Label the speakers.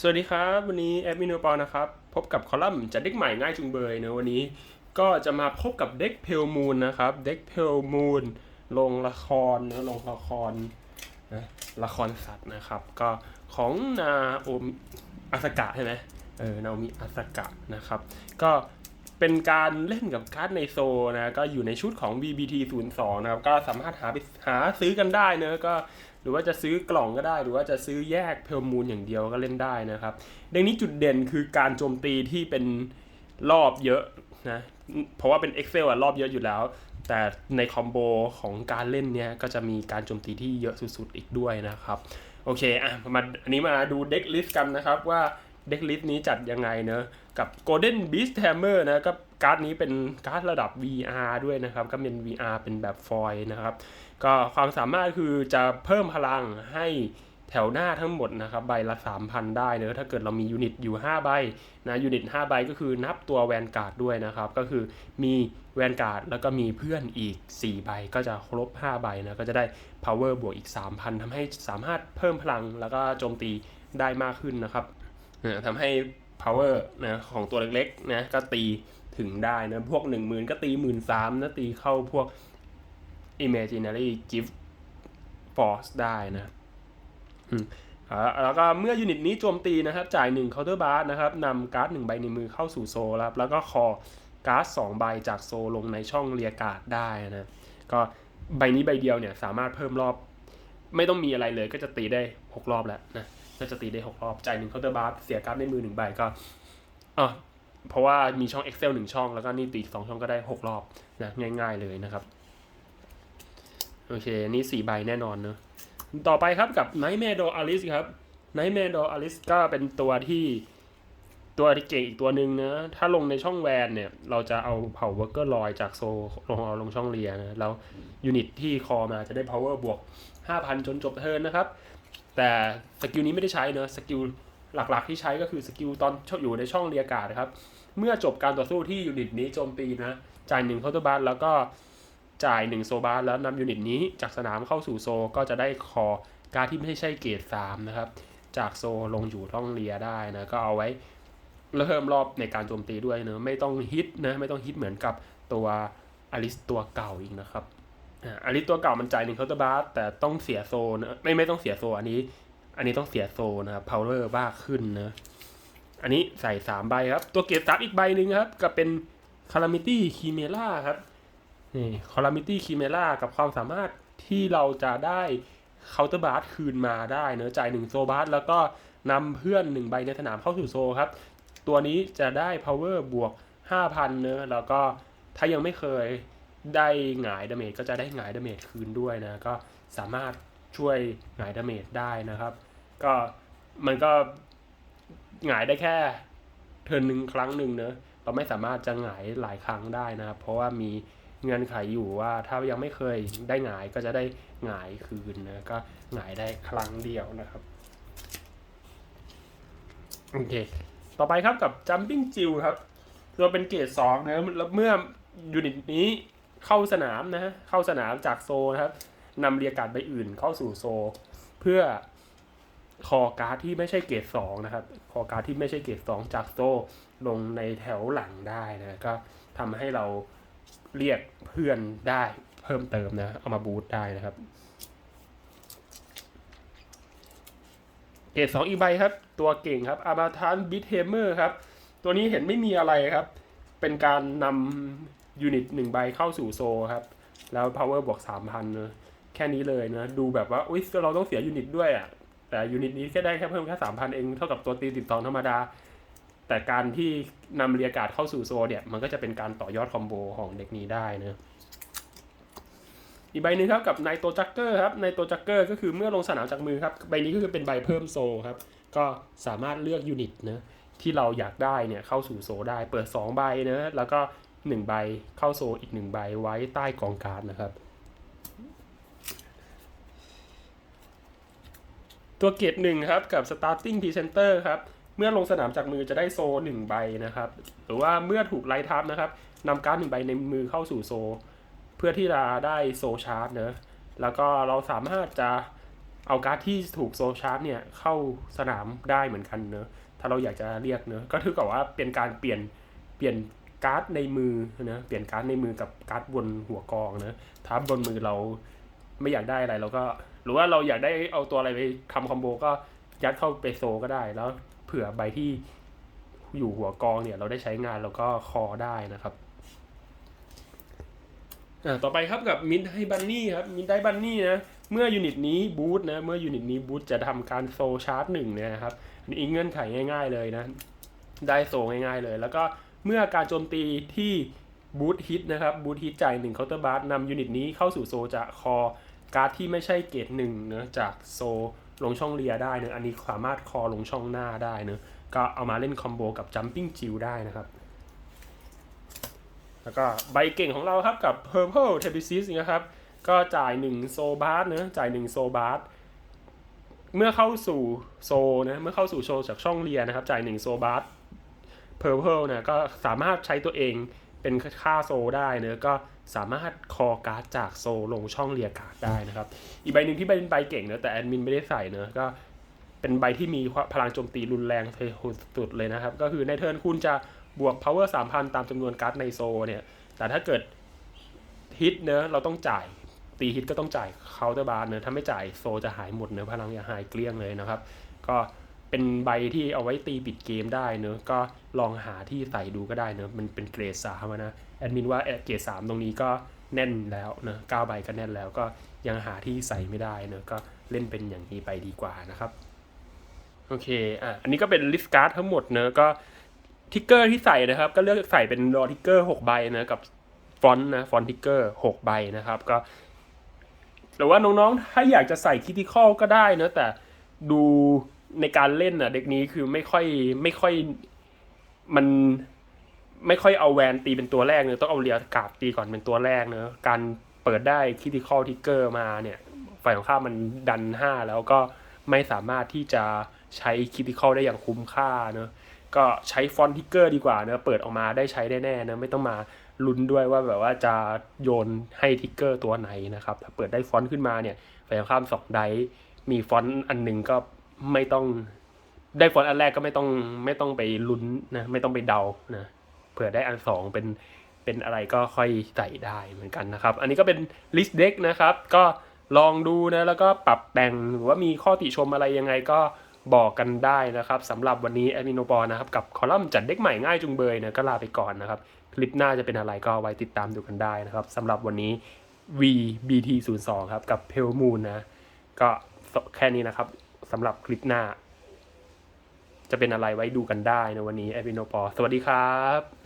Speaker 1: สวัสดีครับ วันนี้แอดมินโนปอนะครับ พบกับคอลัมน์จัดเด็กใหม่ง่ายจุงเบยเนอะวันนี้ก็จะมาพบกับเด็กเพลมูนนะครับเด็กเพลมูนลงละครเนอะลงละครนะละครสัตว์นะครับ ก็ของนาโอมอาสกะใช่ไหมเออนาโอมิอาสกะนะครับ ก็เป็นการเล่นกับการ์ดในโซนะก็อยู่ในชุดของ BBT 02นะครับก็สามารถหาไปหาซื้อกันได้เนอะก็ หรือว่าจะซื้อกล่องก็ได้ หรือว่าจะซื้อแยกเพลมูลอย่างเดียวก็เล่นได้นะครับเด็กนี้จุดเด่นคือการโจมตีที่เป็นรอบเยอะนะ เพราะว่าเป็น Excel อะรอบเยอะอยู่แล้ว แต่ในคอมโบของการเล่นเนี้ยก็จะมีการโจมตีที่เยอะสุดๆอีกด้วยนะครับ โอเคอะมาอันนี้มาดูเด็กลิสต์กันนะครับว่าเด็กลิสต์นี้จัดยังไงเนอะกับ Golden Beast Hammer นะก็ การ์ดนี้เป็นการ์ดระดับ VR ด้วยนะครับ ก็เป็น VR เป็นแบบฟอยล์นะครับ ก็ความสามารถคือจะเพิ่มพลังให้แถวหน้าทั้งหมดนะครับใบละ 3,000 ได้เนอะถ้าเกิดเรามียูนิตอยู่ 5 ใบนะยูนิต 5 ใบก็คือนับตัวแวนการ์ดด้วยนะครับ ก็คือมีแวนการ์ดแล้วก็มีเพื่อนอีก 4 ใบก็จะครบ 5 ใบนะก็จะได้ power บวกอีก 3,000ทำให้สามารถเพิ่มพลังแล้วก็โจมตีได้มากขึ้นนะครับนะทำให้ power นะของตัวเล็กๆนะก็ตี ถึงได้นะ พวก10,000ก็ตี13,000นะ ตีเข้าพวก imaginary gift force ได้นะอืมอ่าแล้วก็เมื่อยูนิตนี้โจมตีนะครับ จ่าย1 counter bar นะครับนำการ์ด1ใบในมือเข้าสู่โซลครับแล้วก็คอการ์ด2ใบจากโซลลงในช่องเรียการ์ดได้นะก็ใบนี้ใบเดียวเนี่ยสามารถเพิ่มรอบ ไม่ต้องมีอะไรเลยก็จะตีได้ 6 รอบแล้วนะก็จะตีได้ 6 รอบ จ่าย1 counter bar เสียการ์ดในมือ1ใบก็อะ เพราะว่ามีช่อง Excel 1 ช่อง แล้วก็นี่ตีอีก2ช่องก็ได้ 6 รอบนะง่ายๆเลยนะครับ โอเค นี่สี่ใบแน่นอนเนอะต่อไปครับกับ Nightmare Doll Alice ครับ Nightmare Doll Alice ก็เป็นตัวที่ตัวที่เก่งอีกตัวหนึ่งนะถ้าลงในช่องแวนเนี่ย เราจะเอาเผาเวอร์เกอร์ลอยจากโซลงเอาลงช่องเรียนะ แล้วยูนิตที่คอมาจะได้ power บวก 5,000 จนจบเทิร์นนะครับ แต่สกิลนี้ไม่ได้ใช้เนอะสกิล หลักๆที่ใช้ก็คือสกิลตอนอยู่ในช่องเรียการ์ดนะครับ เมื่อจบการต่อสู้ที่ยูนิตนี้โจมตีนะจ่ายหนึ่งเคาน์เตอร์บาร์แล้วก็จ่าย1โซบาร์แล้วนำยูนิตนี้จากสนามเข้าสู่โซก็จะได้คอการที่ไม่ใช่เกรด3นะครับ จากโซลงอยู่ร่องเรียได้นะก็เอาไว้เพิ่มรอบในการโจมตีด้วยเนะไม่ต้องฮิตนะไม่ต้องฮิตเหมือนกับตัวอลิสตัวเก่าอีกนะครับอ่าอลิสตัวเก่ามันจ่ายหนึ่งเคาน์เตอร์บาร์แต่ต้องเสียโซนะไม่ไม่ต้องเสียโซอันนี้ อันนี้ต้องเสียโซนะครับพาวเวอร์บ้าขึ้นนะ อันนี้ใส่3ใบครับ ตัวเกียรดซับอีกใบหนึ่งครับ ก็เป็นคารามิตี้คีเมล่าครับ นี่คอลามิตี้คีเมล่ากับความสามารถที่เราจะได้เคาน์เตอร์บาร์คืนมาได้เนอะจ่าย1โซบาร์แล้วก็นำเพื่อน1ใบในสนามเข้าสู่โซครับ ตัวนี้จะได้ power บวก 5,000เนอะแล้วก็ถ้ายังไม่เคยได้หงายดาเมจก็จะได้หงายดาเมจคืนด้วยนะ ก็สามารถ ช่วยหงายดาเมจได้นะครับ ก็มันก็หงายได้แค่เทิร์นหนึ่งครั้งหนึ่งเนอะเราไม่สามารถจะหงายหลายครั้งได้นะครับ เพราะว่ามีเงื่อนไขอยู่ว่าถ้ายังไม่เคยได้หงายก็จะได้หงายคืนนะก็หงายได้ครั้งเดียวนะครับโอเค ต่อไปครับกับ jumping jill ครับตัวเป็นเกรดสองนะแล้วเมื่อยูนิตนี้เข้าสนามนะฮะเข้าสนามจากโซนะครับ นำเรียการใบอื่นเข้าสู่โซ เพื่อคอการ์ดที่ไม่ใช่เกรดสองนะครับ คอการ์ดที่ไม่ใช่เกรดสองจากโซลงในแถวหลังได้นะก็ทำให้เราเรียกเพื่อนได้เพิ่มเติมนะ เอามาบูตได้นะครับ เกรดสองอีใบครับ ตัวเก่งครับอาบาทานบิทเฮเมอร์ครับ ตัวนี้เห็นไม่มีอะไรครับ เป็นการนำยูนิตหนึ่งใบเข้าสู่โซครับ แล้ว power บวกสามพันนะ แค่นี้เลยนะ ดูแบบว่าอุ้ยเราต้องเสียยูนิตด้วยอะ แต่ยูนิตนี้แค่ได้แค่เพิ่มแค่สามพันเองเท่ากับตัวตีติดต่อธรรมดา แต่การที่นำเรียกการ์ดเข้าสู่โซเนี่ย มันก็จะเป็นการต่อยอดคอมโบของเด็กนี้ได้นะอีกใบหนึ่งครับกับไนโตจักเกอร์ครับไนโตจักเกอร์ก็คือเมื่อลงสนามจากมือครับใบนี้ก็คือเป็นใบเพิ่มโซครับ ก็สามารถเลือกยูนิตนะที่เราอยากได้เนี่ยเข้าสู่โซได้เปิด 2 ใบนะแล้วก็ 1 ใบเข้าโซอีก 1 ใบไว้ใต้กองการนะครับ ตัวเกตหนึ่งครับกับ starting presenter ครับ เมื่อลงสนามจากมือจะได้โซหนึ่งใบนะครับ หรือว่าเมื่อถูกไล่ทับนะครับนำการ์ดหนึ่งใบในมือเข้าสู่โซ เพื่อที่จะได้โซชาร์จเนอะแล้วก็เราสามารถจะเอาการ์ดที่ถูกโซชาร์จเนี่ยเข้าสนามได้เหมือนกันเนอะถ้าเราอยากจะเรียกเนอะก็ถือกับว่าเป็นการเปลี่ยนเปลี่ยนการ์ดในมือนะเปลี่ยนการ์ดในมือกับการ์ดบนหัวกองนะถ้าบนมือเรา ไม่อยากได้อะไรเราก็ หรือว่าเราอยากได้เอาตัวอะไรไปทำคอมโบก็ยัดเข้าไปโซก็ได้ แล้วเผื่อใบที่อยู่หัวกองเนี่ย เราได้ใช้งานแล้วก็คอได้นะครับอ่าต่อไปครับกับมินไดบันนี่ครับมินไดบันนี่นะเมื่อยูนิตนี้บูตนะเมื่อยูนิตนี้บูตจะทำการโซชาร์จหนึ่งเนี่ยนะครับอันนี้เงื่อนไขง่าย ๆ เลยนะได้โซง่ายๆเลย แล้วก็เมื่อการโจมตีที่บูทฮิตนะครับบูทฮิตจ่ายหนึ่งเคาน์เตอร์บาร์นำยูนิตนี้เข้าสู่โซจะคอ การ์ดที่ไม่ใช่เกรดหนึ่งเนะจากโซลงช่องเรียได้เนะอันนี้สามารถคอลงช่องหน้าได้เนะก็เอามาเล่นคอมโบกับจัมปิ้งจิวได้นะครับ แล้วก็ใบเก่งของเราครับกับ Purple t e p i s i s นะครับ ก็จ่าย 1 โซบาร์เนะจ่าย 1 โซบาร์เมื่อเข้าสู่โซนะเมื่อเข้าสู่โซจากช่องเรียนนะครับ จ่าย 1 โซบาร์เพอร์เพลนะก็สามารถใช้ตัวเอง เป็นค่าโซได้เนะก็สามารถคอการ์ดจากโซลงช่องเรียการ์ดได้นะครับ อีกใบหนึ่งที่เป็นใบเก่งเนะแต่แอดมินไม่ได้ใส่เนะก็เป็นใบที่มีพลังโจมตีรุนแรงสุดๆเลยนะครับ ก็คือในเทิร์นคุณจะบวก power 3,000 ตามจำนวนการ์ดในโซเนี่ย แต่ถ้าเกิดฮิตเนอะเราต้องจ่ายตีฮิตก็ต้องจ่ายเคาน์เตอร์บาร์เนอะถ้าไม่จ่ายโซจะหายหมดเนอะพลังจะหายเกลี้ยงเลยนะครับ ก็ เป็นใบที่เอาไว้ตีปิดเกมได้เนอะก็ลองหาที่ใส่ดูก็ได้เนอะมันเป็นเกรดสามนะแอดมินว่าเกรดสามตรงนี้ก็แน่นแล้วเนอะเก้าใบก็แน่นแล้วก็ยังหาที่ใส่ไม่ได้เนอะก็เล่นเป็นอย่างนี้ไปดีกว่านะครับโอเคอะอันนี้ก็เป็นลิสต์การ์ดทั้งหมดเนอะก็ทิกเกอร์ที่ใส่นะครับ ก็เลือกใส่เป็นรอทิกเกอร์หกใบนะกับฟอนต์นะฟอนต์ทิกเกอร์หกใบนะครับก็หรือว่าน้องๆถ้าอยากจะใส่คิติคอลก็ได้เนอะแต่ดู ในการเล่นอะ เด็กนี้คือไม่ค่อยไม่ค่อยมันไม่ค่อยเอาแวนตีเป็นตัวแรกเนอะต้องเอาเรียกาบตีก่อนเป็นตัวแรกเนอะการเปิดได้คิติคอลทิกเกอร์มาเนี่ย ฝ่ายของข้ามันดันห้าแล้วก็ไม่สามารถที่จะใช้คิติคอลได้อย่างคุ้มค่าเนอะก็ใช้ฟอนทิกเกอร์ดีกว่าเนอะเปิดออกมาได้ใช้ได้แน่ๆนะไม่ต้องมาลุ้นด้วยว่าแบบว่าจะโยนให้ทิกเกอร์ตัวไหนนะครับถ้าเปิดได้ฟอนต์ขึ้นมาเนี่ยฝ่ายตรงข้ามสองไดมีฟอนต์อันหนึ่งก็ ไม่ต้องได้ฟอนต์อันแรกก็ไม่ต้องไม่ต้องไปลุ้นนะไม่ต้องไปเดานะเผื่อได้อันสองเป็นเป็นอะไรก็ค่อยใส่ได้เหมือนกันนะครับ อันนี้ก็เป็นลิสต์เด็กนะครับ ก็ลองดูนะแล้วก็ปรับแต่งหรือว่ามีข้อติชมอะไรยังไงก็บอกกันได้นะครับสำหรับวันนี้แอดมินโนปอนะครับ กับคอลัมน์จัดเด็กใหม่ง่ายจุงเบยนะก็ลาไปก่อนนะครับ คลิปหน้าจะเป็นอะไรก็ไว้ติดตามดูกันได้นะครับสำหรับวันนี้ VBT 0 2 ครับกับ p a l Moon นะ ก็แค่นี้นะครับ สำหรับคลิปหน้า จะเป็นอะไรไว้ดูกันได้ในวันนี้แอปินโนปอสวัสดีครับ